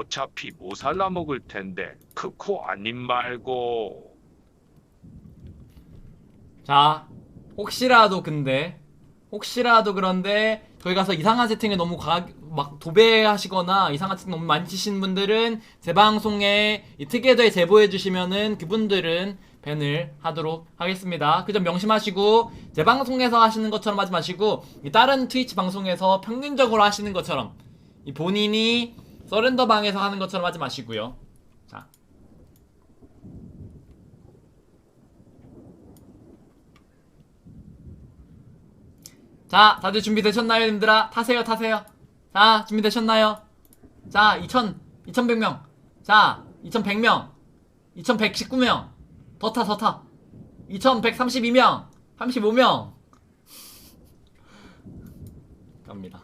어차피 못 살라 먹을 텐데 크코 아님 말고 자, 혹시라도 근데 혹시라도 그런데 저희 가서 이상한 세팅을 너무 과, 막 도배하시거나 이상한 세팅 너무 많이 치신 분들은 제 방송에 이 특이도에 제보해 주시면은 그분들은 밴을 하도록 하겠습니다. 그 점 명심하시고 제 방송에서 하시는 것처럼 하지 마시고 이 다른 트위치 방송에서 평균적으로 하시는 것처럼 이 본인이 서렌더 방에서 하는 것처럼 하지 마시고요. 자. 자, 다들 준비되셨나요, 님들아? 타세요, 타세요. 자, 준비되셨나요? 자, 2,000, 2,100명. 자, 2,100명. 2,119명. 더 타, 더 타. 2,132명. 35명. 갑니다.